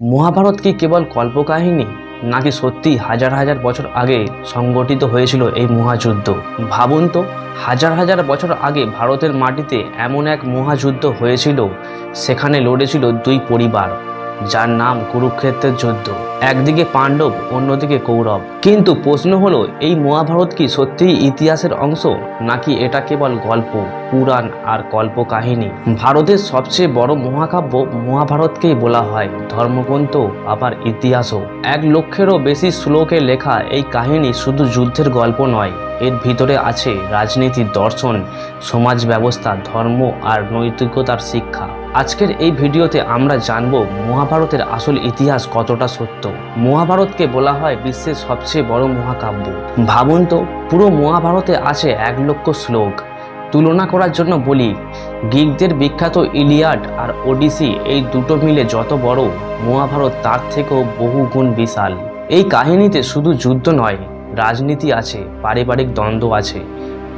মহাভারত কি কেবল কল্পকাহিনী, নাকি সত্যি হাজার হাজার বছর আগে সংগঠিত হয়েছিল এই মহাযুদ্ধ? ভাবুন তো, হাজার হাজার বছর আগে ভারতের মাটিতে এমন এক মহাযুদ্ধ হয়েছিল, সেখানে লড়েছিল দুই পরিবার, যার নাম কুরুক্ষেত্রের যুদ্ধ। একদিকে পাণ্ডব, অন্যদিকে কৌরব। কিন্তু প্রশ্ন হলো, এই মহাভারত কি সত্যিই ইতিহাসের অংশ, নাকি এটা কেবল গল্প, পুরাণ আর কল্পকাহিনী? ভারতের সবচেয়ে বড় মহাকাব্য মহাভারতকেই বলা হয়। ধর্মগ্রন্থ, আবার ইতিহাসও। এক লক্ষেরও বেশি শ্লোকে লেখা এই কাহিনী শুধু যুদ্ধের গল্প নয়, এর ভিতরে আছে রাজনীতি দর্শন, সমাজ ব্যবস্থা, ধর্ম আর নৈতিকতার শিক্ষা। আজকের এই ভিডিওতে আমরা জানব মহাভারতের আসল ইতিহাস কতটা সত্য। মহাভারতকে বলা হয় বিশ্বের সবচেয়ে বড় মহাকাব্য। ভাবুন তো, পুরো মহাভারতে আছে এক লক্ষ শ্লোক। তুলনা করার জন্য বলি, গ্রিকদের বিখ্যাত ইলিয়াড আর ওডিসি এই দুটো মিলে যত বড়, মহাভারত তার থেকেও বহু গুণ বিশাল। এই কাহিনীতে শুধু যুদ্ধ নয়, রাজনীতি আছে, পারিবারিক দ্বন্দ্ব আছে।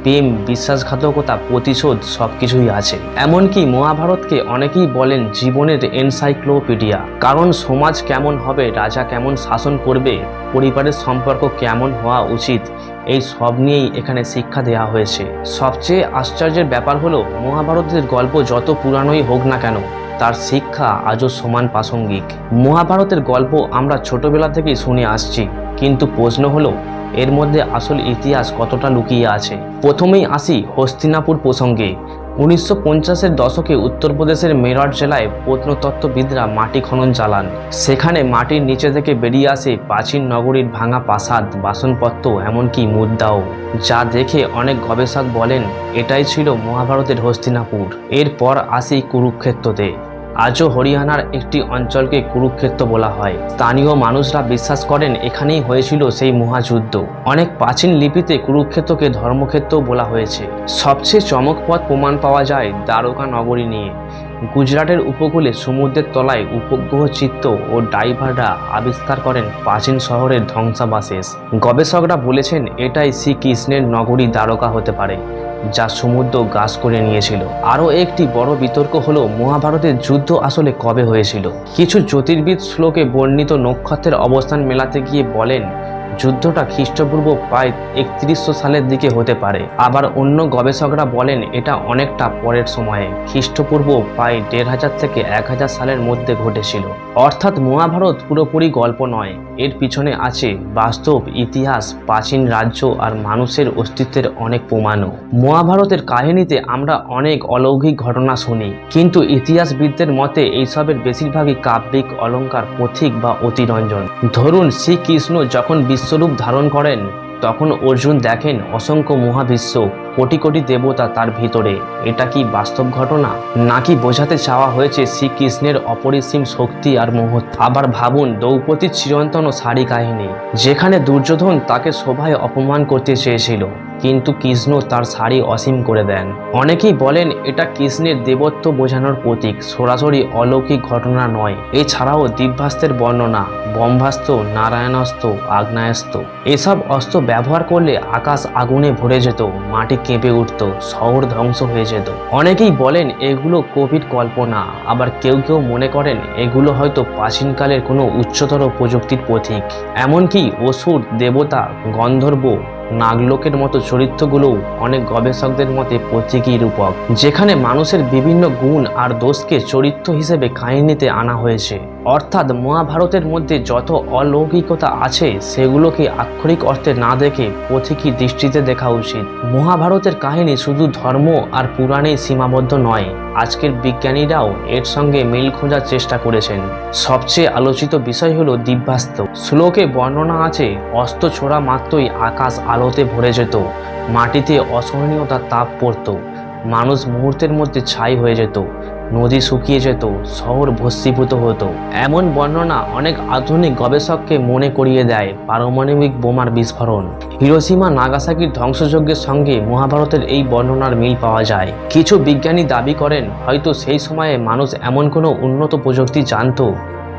প্রেম, বিশ্বাসঘাতকতা, প্রতিশোধ সব কিছুই আছে। এমনকি মহাভারতকে অনেকেই বলেন জীবনের এনসাইক্লোপিডিয়া। কারণ সমাজ কেমন হবে, রাজা কেমন শাসন করবে, পরিবারের সম্পর্ক কেমন হওয়া উচিত, এই সব নিয়েই এখানে শিক্ষা দেওয়া হয়েছে। সবচেয়ে আশ্চর্যের ব্যাপার হলো, মহাভারতের গল্প যত পুরানোই হোক না কেন তার শিক্ষা আজও সমান প্রাসঙ্গিক। মহাভারতের গল্প আমরা ছোটবেলা থেকেই শুনে আসছি, কিন্তু প্রশ্ন হলো, এর মধ্যে আসল ইতিহাস কতটা লুকিয়ে আছে? প্রথমেই আসি হস্তিনাপুর প্রসঙ্গে। উনিশশো পঞ্চাশের দশকে উত্তরপ্রদেশের মেরঠ জেলায় প্রত্নতত্ত্ববিদরা মাটি খনন চালান। সেখানে মাটির নিচে থেকে বেরিয়ে আসে প্রাচীন নগরীর ভাঙা প্রাসাদ, বাসনপত্র, এমনকি মুদ্রাও। যা দেখে অনেক গবেষক বলেন, এটাই ছিল মহাভারতের হস্তিনাপুর। এরপর আসি কুরুক্ষেত্রতে। আজও হরিয়ানার একটি অঞ্চলকে কুরুক্ষেত্র বলা হয়। স্থানীয় মানুষরা বিশ্বাস করেন এখানেই হয়েছিল সেই মহাযুদ্ধ। অনেক প্রাচীন লিপিতে কুরুক্ষেত্রকে ধর্মক্ষেত্র বলা হয়েছে। সবচেয়ে চমকপদ প্রমাণ পাওয়া যায় দ্বারকা নগরী নিয়ে। গুজরাটের উপকূলে সমুদ্রের তলায় উপগ্রহ চিত্ত ও ডাইভাররা আবিষ্কার করেন প্রাচীন শহরের ধ্বংসাবশেষ। গবেষকরা বলেছেন, এটাই শ্রীকৃষ্ণের নগরী দ্বারকা হতে পারে। যা সমুদ্র গ্রাস করে নিয়েছিল। আরও একটি বড় বিতর্ক হলো, মহাভারতের যুদ্ধ আসলে কবে হয়েছিল? কিছু জ্যোতির্বিদ শ্লোকে বর্ণিত নক্ষত্রের অবস্থান মেলাতে গিয়ে বলেন যুদ্ধটা খ্রিস্টপূর্ব প্রায় একত্রিশশো সালের দিকে হতে পারে। আবার অন্য গবেষকরা বলেন এটা অনেকটা পরের সময়ে। খ্রিস্টপূর্ব প্রায় দেড় হাজার থেকে এক হাজার সালের মধ্যে ঘটেছিল। অর্থাৎ মহাভারত পুরোপুরি গল্প নয়। এর পিছনে আছে বাস্তব ইতিহাস, প্রাচীন রাজ্য আর মানুষের অস্তিত্বের অনেক প্রমাণও। মহাভারতের কাহিনীতে আমরা অনেক অলৌকিক ঘটনা শুনি, কিন্তু ইতিহাসবিদদের মতে এইসবের বেশিরভাগই কাব্যিক, অলঙ্কার, পথিক বা অতিরঞ্জন। ধরুন শ্রীকৃষ্ণ যখন বিশ্বরূপ ধারণ করেন, তখন অর্জুন দেখেন অসংখ্য মহাবিশ্ব, কোটি কোটি দেবতা তার ভিতরে। এটা কি বাস্তব ঘটনা? নাকি বোঝাতে চাওয়া হয়েছে শ্রীকৃষ্ণের অপরিসীম শক্তি আর মহৎ আবার ভাবুন দ্রৌপদীর চিরন্তন সারি কাহিনী, যেখানে দুর্যোধন তাকে সভায় অপমান করতে চেয়েছিল। কিন্তু কৃষ্ণ তার শাড়ি অসীম করে দেন। অনেকেই বলেন, এটা কৃষ্ণের দেবত্ব বোঝানোর প্রতীক, সরাসরি অলৌকিক ঘটনা নয়। এছাড়াও দিব্যাস্ত্রের বর্ণনা, ব্রহ্মাস্ত্র, নারায়ণাস্ত্র, আগ্নেয়াস্ত্র, এসব অস্ত্র ব্যবহার করলে আকাশ আগুনে ভরে যেত, মাটি কেঁপে উঠত, শহর ধ্বংস হয়ে যেত। অনেকেই বলেন, এগুলো কোভিড কল্পনা। আবার কেউ কেউ মনে করেন, এগুলো হয়তো প্রাচীনকালের কোনো উচ্চতর প্রযুক্তির প্রতীক। এমনকি অসুর, দেবতা, গন্ধর্ব নাগলোকের মতো চরিত্রগুলোও অনেক গবেষকদের মতে প্রতীকী রূপক যেখানে মানুষের বিভিন্ন গুণ আর দোষকে চরিত্র হিসেবে কাহিনীতে আনা হয়েছে। অর্থাৎ মহাভারতের মধ্যে যত অলৌকিকতা আছে, সেগুলোকে আক্ষরিক অর্থে না দেখে প্রতীকী দৃষ্টিতে দেখা উচিত। মহাভারতের কাহিনী শুধু ধর্ম আর পুরাণেই সীমাবদ্ধ নয়, আজকের বিজ্ঞানীরাও এর সঙ্গে মিল খোঁজার চেষ্টা করেছেন। সবচেয়ে আলোচিত বিষয় হলো দিব্যাস্ত্র শ্লোকে বর্ণনা আছে অস্ত্র ছোড়া মাত্রই আকাশ আলোতে ভরে যেত, মাটিতে অসহনীয়তা তাপ পড়তো, মানুষ মুহূর্তের মধ্যে ছাই হয়ে যেত। নদী শুকিয়ে যেত, শহর ভস্মীভূত হতো। এমন বর্ণনা অনেক আধুনিক গবেষককে মনে করিয়ে দেয় পারমাণবিক বোমার বিস্ফোরণ। হিরোসীমা নাগাসাকির ধ্বংসযজ্ঞের সঙ্গে মহাভারতের এই বর্ণনার মিল পাওয়া যায়। কিছু বিজ্ঞানী দাবি করেন, হয়তো সেই সময়ে মানুষ এমন কোনো উন্নত প্রযুক্তি জানতো,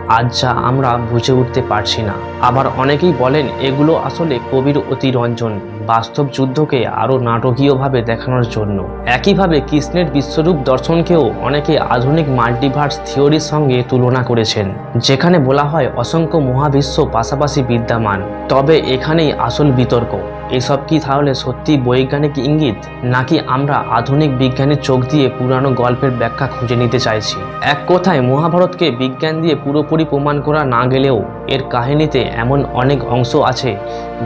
আজ যা আমরা বুঝে উঠতে পারছি না। আবার অনেকেই বলেন, এগুলো আসলে কবির অতিরঞ্জন। বাস্তব যুদ্ধকে আরও নাটকীয়ভাবে দেখানোর জন্য। একইভাবে কৃষ্ণের বিশ্বরূপ দর্শনকেও অনেকে আধুনিক মাল্টিভার্স থিওরির সঙ্গে তুলনা করেছেন, যেখানে বলা হয় অসংখ্য মহাবিশ্ব পাশাপাশি বিদ্যমান, তবে এখানেই আসল বিতর্ক। এসব কি তাহলে সত্যি বৈজ্ঞানিক ইঙ্গিত, নাকি আমরা আধুনিক বিজ্ঞানের চোখ দিয়ে পুরানো গল্পের ব্যাখ্যা খুঁজে নিতে চাইছি? এক কথায় মহাভারতকে বিজ্ঞান দিয়ে পুরোপুরি প্রমাণ করা না গেলেও এর কাহিনীতে এমন অনেক অংশ আছে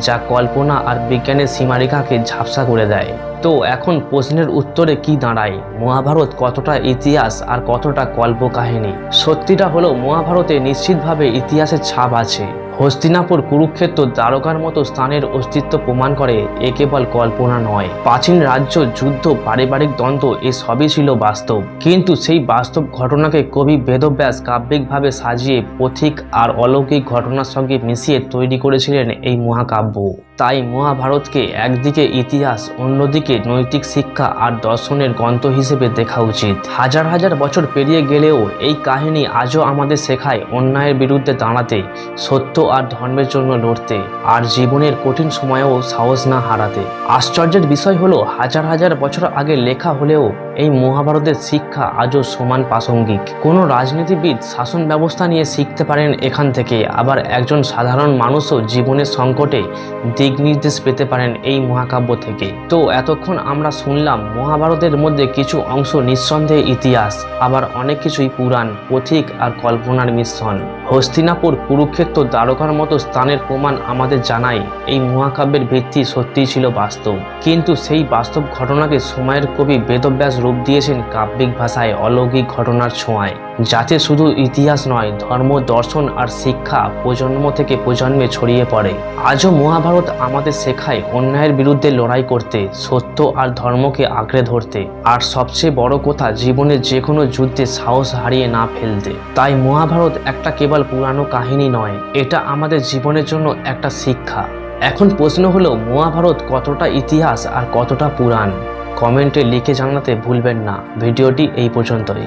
যা কল্পনা আর বিজ্ঞানের সীমারেখাকে ঝাপসা করে দেয়। তো এখন প্রশ্নের উত্তরে কি দাঁড়ায়? মহাভারত কতটা ইতিহাস আর কতটা কল্প কল্পকাহিনী? সত্যিটা হলো, মহাভারতে নিশ্চিতভাবে ইতিহাসের ছাপ আছে। হস্তিনাপুর কুরুক্ষেত্র দ্বারকার মতো স্থানের অস্তিত্ব প্রমাণ করে এ কেবল কল্পনা নয়। প্রাচীন রাজ্য, যুদ্ধ, পারিবারিক দ্বন্দ্ব, এ সবই ছিল বাস্তব। কিন্তু সেই বাস্তব ঘটনাকে কবি বেদব্যাস কাব্যিকভাবে সাজিয়ে পথিক আর অলৌকিক ঘটনার সঙ্গে মিশিয়ে তৈরি করেছিলেন এই মহাকাব্য। তাই মহাভারতকে একদিকে ইতিহাস, অন্যদিকে নৈতিক শিক্ষা আর দর্শনের গ্রন্থ হিসেবে দেখা উচিত। হাজার হাজার বছর পেরিয়ে গেলেও এই কাহিনী আজও আমাদের শেখায় অন্যায়ের বিরুদ্ধে দাঁড়াতে, সত্য আর ধর্মের জন্য লড়তে আর জীবনের কঠিন সময়েও সাহস না হারাতে। আশ্চর্যের বিষয় হলো, হাজার হাজার বছর আগে লেখা হলেও এই মহাভারতের শিক্ষা আজও সমান প্রাসঙ্গিক। কোনো রাজনীতিবিদ শাসন ব্যবস্থা নিয়ে শিখতে পারেন এখান থেকে, আবার একজন সাধারণ মানুষও জীবনের সংকটে দিক নির্দেশ পেতে পারেন এই মহাকাব্য থেকে। তো এতক্ষণ আমরা শুনলাম মহাভারতের মধ্যে কিছু অংশ নিঃসন্দেহে ইতিহাস, আবার অনেক কিছুই পুরাণ, পথিক আর কল্পনার মিশ্রণ। হস্তিনাপুর কুরুক্ষেত্র দ্বারকার মতো স্থানের প্রমাণ আমাদের জানায়, এই মহাকাব্যের ভিত্তি সত্যিই ছিল বাস্তব। কিন্তু সেই বাস্তব ঘটনাকে সময়ের কবি বেদব্যাস রূপ দিয়েছেন কাব্যিক ভাষায় অলৌকিক ঘটনার ছোঁয়ায়। যাতে শুধু ইতিহাস নয়, ধর্ম, দর্শন আর শিক্ষা প্রজন্ম থেকে প্রজন্মে ছড়িয়ে পড়ে। আজও মহাভারত আমাদের শেখায় অন্যায়ের বিরুদ্ধে লড়াই করতে, সত্য আর ধর্মকে আঁকড়ে ধরতে। আর সবচেয়ে বড় কথা, জীবনের যে কোনো যুদ্ধে সাহস হারিয়ে না ফেলতে। তাই মহাভারত একটা কেবল পুরানো কাহিনী নয়, এটা আমাদের জীবনের জন্য একটা শিক্ষা। এখন প্রশ্ন হলো, মহাভারত কতটা ইতিহাস আর কতটা পুরাণ? কমেন্টে লিখে জানাতে ভুলবেন না। ভিডিওটি এই পর্যন্তই।